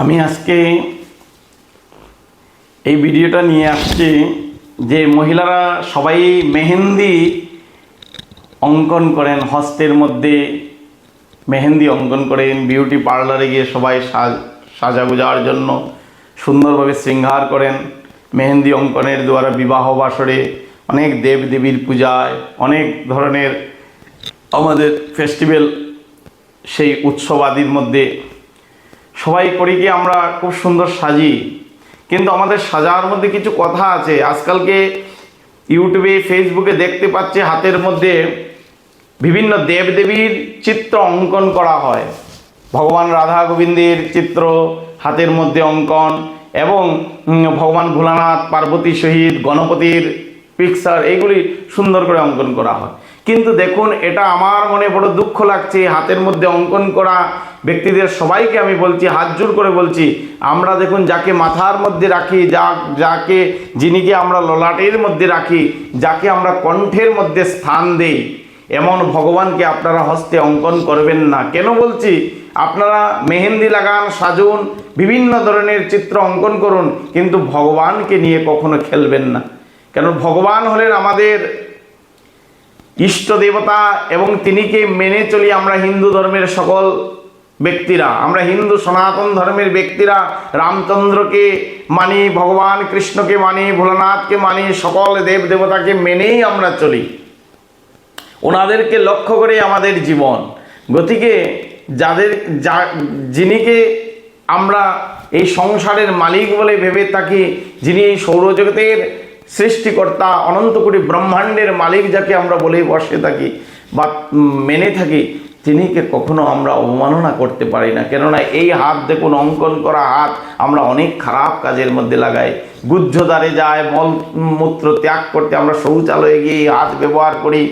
আমি আজকে এই ভিডিওটা নিয়ে আসছি যে মহিলারা সবাই মেহেন্দি অঙ্কন করেন, হস্তের মধ্যে মেহেন্দি অঙ্কন করেন বিউটি পার্লারে গিয়ে সবাই সাজ- সাজাগুজার জন্য সুন্দরভাবে শৃঙ্গার করেন, মেহেন্দি অঙ্কনের দ্বারা বিবাহ বাসরে অনেক দেব দেবীর পূজায়, অনেক ধরনের আমাদের ফেস্টিভ্যাল সেই উৎসবাদির মধ্যে সবাই করি কি আমরা খুব সুন্দর সাজি। কিন্তু আমাদের সাজার মধ্যে কিছু কথা আছে। আজকালকে ইউটিউবে, ফেসবুকে দেখতে পাচ্ছি হাতের মধ্যে বিভিন্ন দেবদেবীর চিত্র অঙ্কন করা হয়। ভগবান রাধা গোবিন্দের চিত্র হাতের মধ্যে অঙ্কন এবং ভগবান ভোলানাথ, পার্বতী শহীদ গণপতির পিকচার এইগুলি সুন্দর করে অঙ্কন করা হয়। কিন্তু দেখুন, এটা আমার মনে বড় দুঃখ লাগছে, হাতের মধ্যে অঙ্কন করা ব্যক্তিদের সবাইকে আমি বলছি, হাত জোর করে বলছি, আমরা দেখুন, যাকে মাথার মধ্যে রাখি, যা, যাকে, যিনিকে আমরা ললাটের মধ্যে রাখি, যাকে আমরা কণ্ঠের মধ্যে স্থান দেই, এমন ভগবানকে আপনারা হস্তে অঙ্কন করবেন না। কেন বলছি? আপনারা মেহেন্দি লাগান, সাজুন, বিভিন্ন ধরনের চিত্র অঙ্কন করুন, কিন্তু ভগবানকে নিয়ে কখনো খেলবেন না। কেন? ভগবান হলেন আমাদের ইষ্ট দেবতা এবং তিনিকে মেনে চলি আমরা হিন্দু ধর্মের সকল ব্যক্তিরা। আমরা হিন্দু সনাতন ধর্মের ব্যক্তিরা। রামচন্দ্রকে মানি, ভগবান কৃষ্ণকে মানি, ভোলানাথকে মানি, সকল দেব দেবতাকে মেনেই আমরা চলি। ওনাদেরকে লক্ষ্য করে আমাদের জীবন। গতিকে যাদের, যা, যিনিকে আমরা এই সংসারের মালিক বলে ভেবে থাকি, যিনি এই সৌরজগতের সৃষ্টিকর্তা অনন্ত কোটি ব্রহ্মাণ্ডের মালিক যাকে আমরা বলেই বসে থাকি বা মেনে থাকি, তিনিকে কখনো আমরা অবমাননা করতে পারি না। কেননা এই হাত দেখুন, অঙ্কন করা হাত আমরা অনেক খারাপ কাজের মধ্যে লাগাই। গুহ্যদ্বারে যায়, মল, মূত্র ত্যাগ করতে আমরা শৌচালয়ে গিয়ে হাত ব্যবহার করি।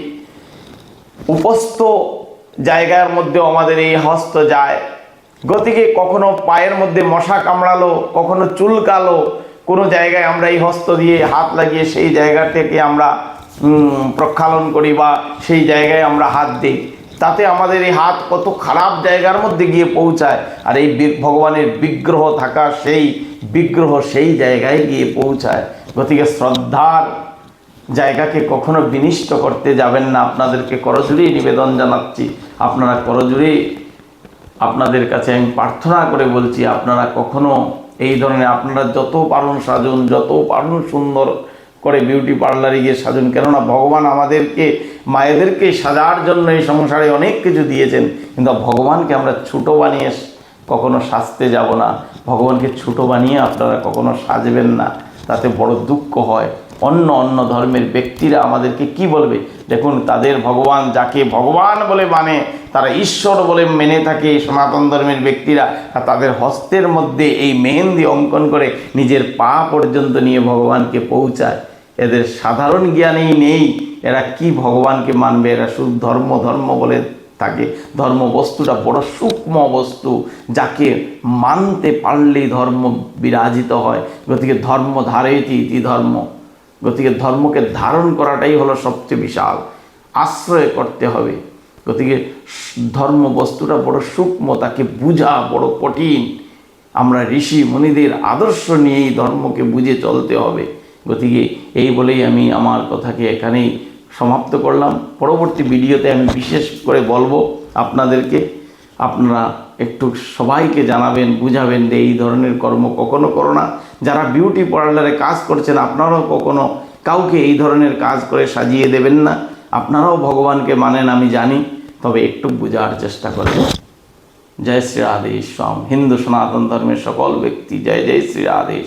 উপস্থ জায়গার মধ্যেও আমাদের এই হস্ত যায়। গতিকে কখনো পায়ের মধ্যে মশা কামড়ালো, কখনো চুলকালো কোনো জায়গায় আমরা এই হস্ত দিয়ে হাত লাগিয়ে সেই জায়গা থেকে আমরা প্রক্ষালন করি বা সেই জায়গায় আমরা হাত দিই। তাতে আমাদের এই হাত কত খারাপ জায়গার মধ্যে গিয়ে পৌঁছায়। আর এই ভগবানের বিগ্রহ থাকা সেই বিগ্রহ সেই জায়গায় গিয়ে পৌঁছায়। গতিকে শ্রদ্ধার জায়গাকে কখনো বিনিষ্ট করতে যাবেন না। আপনাদেরকে করজুড়েই নিবেদন জানাচ্ছি। আপনারা করজুড়েই আপনাদের কাছে আমি প্রার্থনা করে বলছি, আপনারা কখনো এই ধরনের আপনারা যত পারুন সাজুন, যত পারুন সুন্দর করে বিউটি পার্লারে গিয়ে সাজুন। কেননা ভগবান আমাদেরকে, মায়েদেরকে সাজার জন্য এই সংসারে অনেক কিছু দিয়েছেন। কিন্তু ভগবানকে আমরা ছোটো বানিয়ে কখনো সাজতে যাব না। ভগবানকে ছোটো বানিয়ে আপনারা কখনো সাজবেন না। তাতে বড় দুঃখ হয়। অন্য অন্য ধর্মের ব্যক্তিরা আমাদেরকে কি বলবে? দেখুন, তাদের ভগবান যাকে ভগবান বলে মানে তারা ঈশ্বর বলে মেনে থাকে সনাতন ধর্মের ব্যক্তিরা তাদের হস্তের মধ্যে এই মেহেন্দি অঙ্কন করে নিজের পা পর্যন্ত নিয়ে ভগবানকে পৌঁছায়। এদের সাধারণ জ্ঞানেই নেই, এরা কি ভগবানকে মানবে? এরা শুধু ধর্ম ধর্ম বলে থাকে। ধর্ম বস্তুটা বড় সূক্ষ্ম বস্তু, যাকে মানতে পারলেই ধর্ম বিরাজিত হয়। গতিকে ধর্ম ধারেতি ইতি ধর্ম। গতিকে ধর্মকে ধারণ করাটাই হলো সবচেয়ে বিশাল আশ্রয় করতে হবে। গতিকে ধর্ম বস্তুটা বড় সূক্ষ্ম, তাকে বুঝা বড় কঠিন। আমরা ঋষি মুনিদের আদর্শ নিয়েই ধর্মকে বুঝে চলতে হবে। গতিকে এই বলেই আমি আমার কথাকে এখানেই সমাপ্ত করলাম। পরবর্তী ভিডিওতে আমি বিশেষ করে বলব আপনাদেরকে আপনারা একটু সবাইকে জানাবেন, বুঝাবেন যে এই ধরনের কর্ম কখনো করো না। যারা বিউটি পার্লারে কাজ করছেন, আপনারাও কখনো কাউকে এই ধরনের কাজ করে সাজিয়ে দেবেন না। আপনারাও ভগবানকে মানেন, আমি জানি, তবে একটু বোঝার চেষ্টা করবেন জয় শ্রী রাধে, স্বাম। হিন্দু সনাতন ধর্মের সকল ব্যক্তি, জয় জয় শ্রী রাধে।